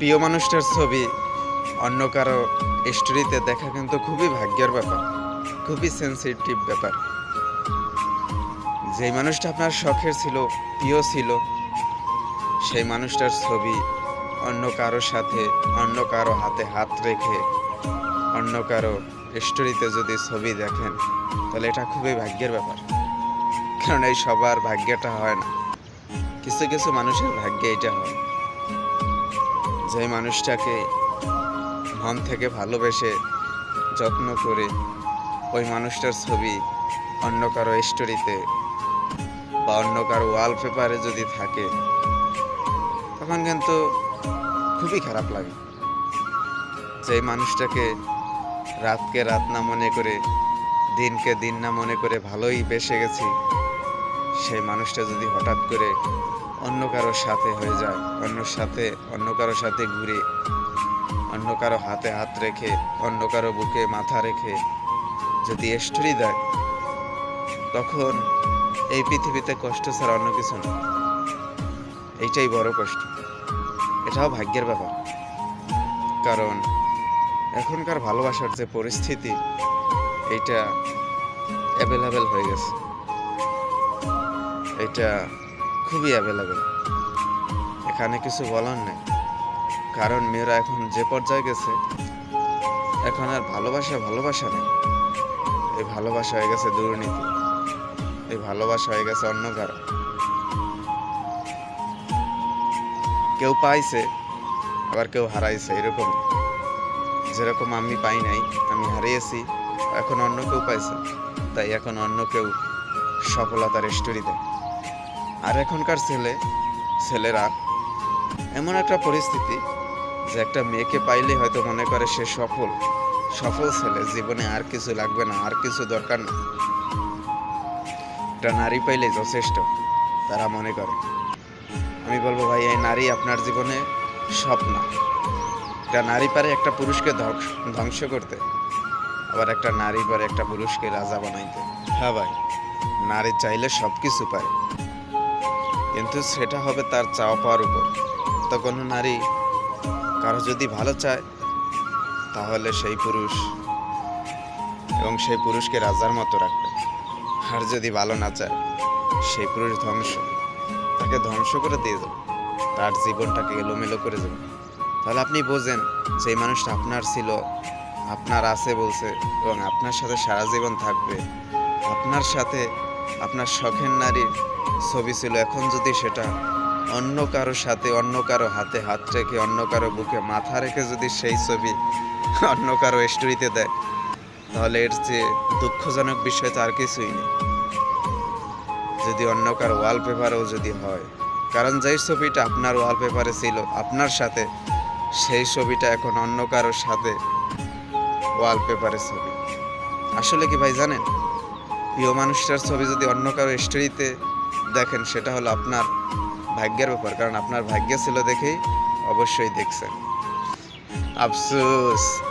প্রিয় মানুষটার ছবি, অন্য কারও স্টোরিতে দেখা কিন্তু খুবই ভাগ্যের ব্যাপার, খুবই সেন্সিটিভ ব্যাপার। যেই মানুষটা আপনার শখের ছিল, প্রিয় ছিল, সেই মানুষটার ছবি অন্য কারও সাথে, অন্য কারও হাতে হাত রেখে, অন্য কারও স্টোরিতে যদি ছবি দেখেন, তাহলে এটা খুবই ভাগ্যের ব্যাপার। কারণ এই সবার ভাগ্যটা হয় না। কিছু কিছু মানুষের ভাগ্যে এটা হয়। যে মানুষটাকে মন থেকে ভালোবেসে যত্ন করে ওই মানুষটার ছবি অন্য কারও স্টোরিতে বা অন্য কারও ওয়ালপেপারে যদি থাকে, তখন কিন্তু খুবই খারাপ লাগে। যেই মানুষটাকে রাতকে রাত না মনে করে, দিনকে দিন না মনে করে ভালোই বেসে গেছি সেই মানুষটা যদি হঠাৎ করে অন্য কারোর সাথে হয়ে যায়, অন্য সাথে, অন্য কারোর সাথে ঘুরে, অন্য কারও হাতে হাত রেখে, অন্য কারও বুকে মাথা রেখে যদি স্টোরি দেয়, তখন এই পৃথিবীতে কষ্ট ছাড়া অন্য কিছু না এইটাই বড় কষ্ট। এটাও ভাগ্যের ব্যাপার। কারণ এখনকার ভালোবাসার যে পরিস্থিতি, এইটা অ্যাভেলেবেল হয়ে গেছে। এটা খুবই অ্যাভেলেবেল এখানে কিছু বলার নেই। কারণ মেয়েরা এখন যে পর্যায়ে গেছে, এখন আর ভালোবাসা ভালোবাসা নেই। এই ভালোবাসা হয়ে গেছে দুর্নীতি। এই ভালোবাসা হয়ে গেছে অন্য কারও। কেউ পাইছে, আবার কেউ হারাইছে, এরকম। যেরকম আমি পাই নাই, আমি হারিয়েছি, এখন অন্য কেউ পাইছে। তাই এখন অন্য কেউ সফলতার স্টোরি দেয়। আর এখনকার ছেলে, ছেলেরা এমন একটা পরিস্থিতি যে একটা মেয়েকে পাইলে হয়তো মনে করে সে সফল। সফল ছেলে, জীবনে আর কিছু লাগবে না, আর কিছু দরকার না। একটা নারী পাইলে যথেষ্ট, তারা মনে করে। আমি বলব ভাই, এই নারী আপনার জীবনে স্বপ্ন। একটা নারী পারে একটা পুরুষকে ধ্বংস- করতে, আবার একটা নারী পারে একটা পুরুষকে রাজা বানাইতে। হ্যাঁ ভাই, নারী চাইলে সব কিছু পারে। কিন্তু সেটা হবে তার চাওয়া পাওয়ার উপর। তো কোনো নারী কারও যদি ভালো চায়, তাহলে সেই পুরুষ এবং সেই পুরুষকে রাজার মতো রাখবে। আর যদি ভালো না চায়, সেই পুরুষ ধ্বংস। তাকে ধ্বংস করে দিয়ে যাবে তার জীবনটাকে এলোমেলো করে দেবে। তাহলে আপনি বোঝেন যে মানুষটা আপনার ছিল, আপনার আছে বলছে এবং আপনার সাথে সারা জীবন থাকবে, আপনার সাথে আপনার শখের নারীর ছবি ছিল। এখন যদি সেটা অন্য কারও সাথে, অন্য কারও হাতে হাত রেখে, অন্য কারও বুকে মাথা রেখে যদি সেই ছবি অন্য কারও স্টোরিতে দেয়, তাহলে এর যে দুঃখজনক বিষয় তো আর কিছুই নেই। যদি অন্য কারও ওয়ালপেপারেও যদি হয়, কারণ যেই ছবিটা আপনার ওয়ালপেপারে ছিল, আপনার সাথে, সেই ছবিটা এখন অন্য কারোর সাথে ওয়ালপেপারের ছবি। আসলে কি ভাই জানেন? প্রিয় মানুষটার ছবি যদি অন্য কারও স্টোরিতে দেখেন, সেটা হলো আপনার ভাগ্যের ব্যাপার। কারণ আপনার ভাগ্য ছিল দেখেই অবশ্যই দেখছেন। আফসোস!